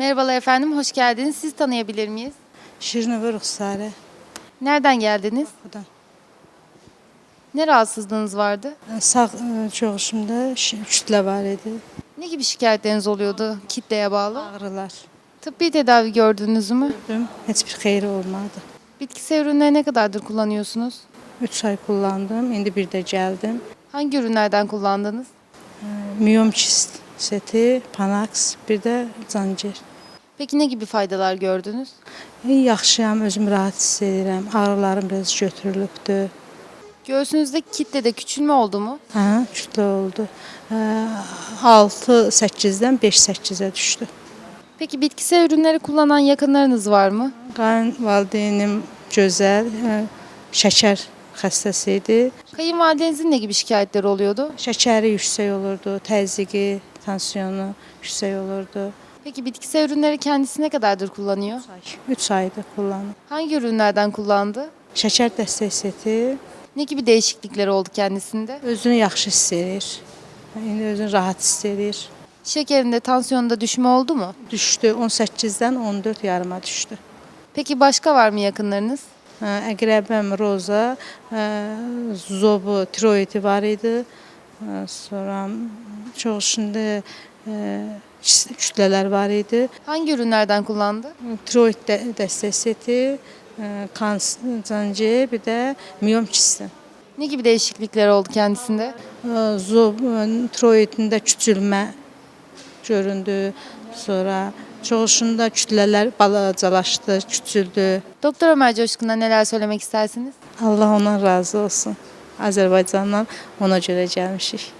Merhabalar efendim, hoş geldiniz. Siz tanıyabilir miyiz? Şirinova Ruxsarə. Nereden geldiniz? Buradan. Ne rahatsızlığınız vardı? Sağ e, çoğuşumda kütlə var idi. Ne gibi şikayetleriniz oluyordu kitleye bağlı? Ağrılar. Tıbbi tedavi gördünüz mü? Gördüm. Heç bir xeyri olmadı. Bitkisel ürünleri ne kadardır kullanıyorsunuz? 3 ay kullandım. İndi bir də gəldim. Hangi ürünlerden kullandınız? E, Miyom kist seti, Panax, bir də Cancir. Peki ne gibi faydalar gördünüz? Yaxşıyam, özümü rahat hiss edirəm. Ağrılarım biraz götürülübdü. Göğsünüzdeki kitlede küçülme oldu mu? Hə, kütlə oldu. 6-8-dən 5-8-ə düşdü. Peki bitkisel ürünleri kullanan yakınlarınız var mı? Qayn valideynim gözəl, e, şəkər xəstəsi idi. Kayınvalidenizin ne gibi şikayetleri oluyordu? Şəkəri yüksək olurdu, təzyiqi, tansiyonu yüksək olurdu. Peki bitkisel ürünleri kendisi ne kadardır kullanıyor? 3 ayda kullandım. Hangi ürünlerden kullandı? Şəkər dəstək seti Ne gibi değişiklikler oldu kendisinde? özünü yaxşı hiss edir. İndi özünü rahat hiss edir. Şekerinde, tansiyonunda düşme oldu mu? Düşdü 18-dən 14 yarıma düşdü. Peki başka var mı yakınlarınız? Hə, Əqrəbəm Roza, ə, zobu, tiroidi var idi. Ə, Sonra çox şimdi ə, kütlələr var idi. Hangi ürünlerden kullandı? Tiroid də- dəstək seti, ə, kan cancı, bir də miyom kisti. Ne gibi değişiklikler oldu kendisinde? Ə, Zob ə, tiroidində küçülmə göründü. Sonra çoxuşunda kütlələr balacalaşdı, küçüldü. Doktor Ömer Coşkun'dan neler söylemek istersiniz? Allah ondan razı olsun. Azərbaycandan ona görə gəlmişik.